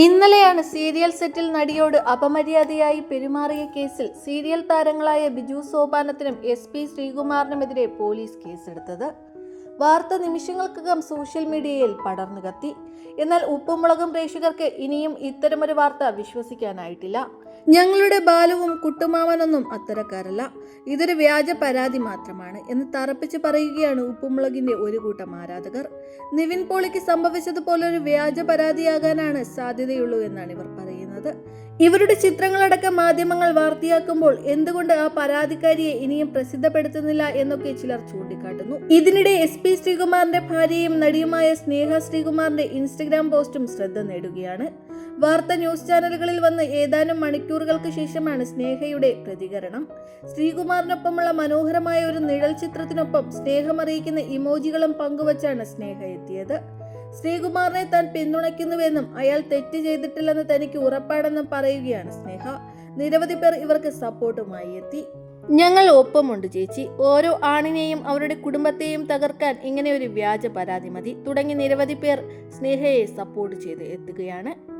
ഇന്നലെയാണ് സീരിയൽ സെറ്റിൽ നടിയോട് അപമര്യാദയായി പെരുമാറിയ കേസിൽ സീരിയൽ താരങ്ങളായ ബിജു സോപാനത്തിനും എസ് പി ശ്രീകുമാറിനുമെതിരെ പോലീസ് കേസെടുത്തത്. വാർത്ത നിമിഷങ്ങൾക്കകം സോഷ്യൽ മീഡിയയിൽ പടർന്നു കത്തി. എന്നാൽ ഉപ്പുമുളകും പ്രേക്ഷകർക്ക് ഇനിയും ഇത്തരമൊരു വാർത്ത വിശ്വസിക്കാനായിട്ടില്ല. ഞങ്ങളുടെ ബാലവും കുട്ടുമാമനൊന്നും അത്തരക്കാരല്ല. ഇതൊരു വ്യാജ പരാതി മാത്രമാണ് എന്ന് തറപ്പിച്ച് പറയുകയാണ് ഉപ്പുമുളകിന്റെ ഒരു കൂട്ടം ആരാധകർ. നിവിൻ പോളിക്ക് സംഭവിച്ചതുപോലെ ഒരു വ്യാജ പരാതിയാകാനാണ് സാധ്യതയുള്ളൂ എന്നാണ് ഇവർ പറയുന്നത്. ഇവരുടെ ചിത്രങ്ങളടക്കം മാധ്യമങ്ങൾ വാർത്തയാക്കുമ്പോൾ എന്തുകൊണ്ട് ആ പരാതിക്കാരിയെ ഇനിയും പ്രസിദ്ധപ്പെടുത്തുന്നില്ല എന്നൊക്കെ ചിലർ ചൂണ്ടിക്കാട്ടുന്നു. ഇതിനിടെ എസ് പി ശ്രീകുമാറിന്റെ ഭാര്യയും നടിയുമായ സ്നേഹ ശ്രീകുമാറിന്റെ ഇൻസ്റ്റഗ്രാം പോസ്റ്റും ശ്രദ്ധ നേടുകയാണ്. വാർത്ത ന്യൂസ് ചാനലുകളിൽ വന്ന് ഏതാനും മണിക്കൂറുകൾക്ക് ശേഷമാണ് സ്നേഹയുടെ പ്രതികരണം. ശ്രീകുമാറിനൊപ്പമുള്ള മനോഹരമായ ഒരു നിഴൽ ചിത്രത്തിനൊപ്പം സ്നേഹമറിയിക്കുന്ന ഇമോജികളും പങ്കുവച്ചാണ് സ്നേഹ എത്തിയത്. ശ്രീകുമാറിനെ താൻ പിന്തുണയ്ക്കുന്നുവെന്നും അയാൾ തെറ്റ് ചെയ്തിട്ടില്ലെന്ന് തനിക്ക് ഉറപ്പാണെന്നും പറയുകയാണ് സ്നേഹ. നിരവധി പേർ ഇവർക്ക് സപ്പോർട്ടുമായി എത്തി. ഞങ്ങൾ ഒപ്പമുണ്ട് ചേച്ചി. ഓരോ ആണിനെയും അവരുടെ കുടുംബത്തെയും തകർക്കാൻ ഇങ്ങനെ ഒരു വ്യാജ പരാതി മതി. തുടങ്ങി നിരവധി പേർ സ്നേഹയെ സപ്പോർട്ട് ചെയ്ത് എത്തുകയാണ്.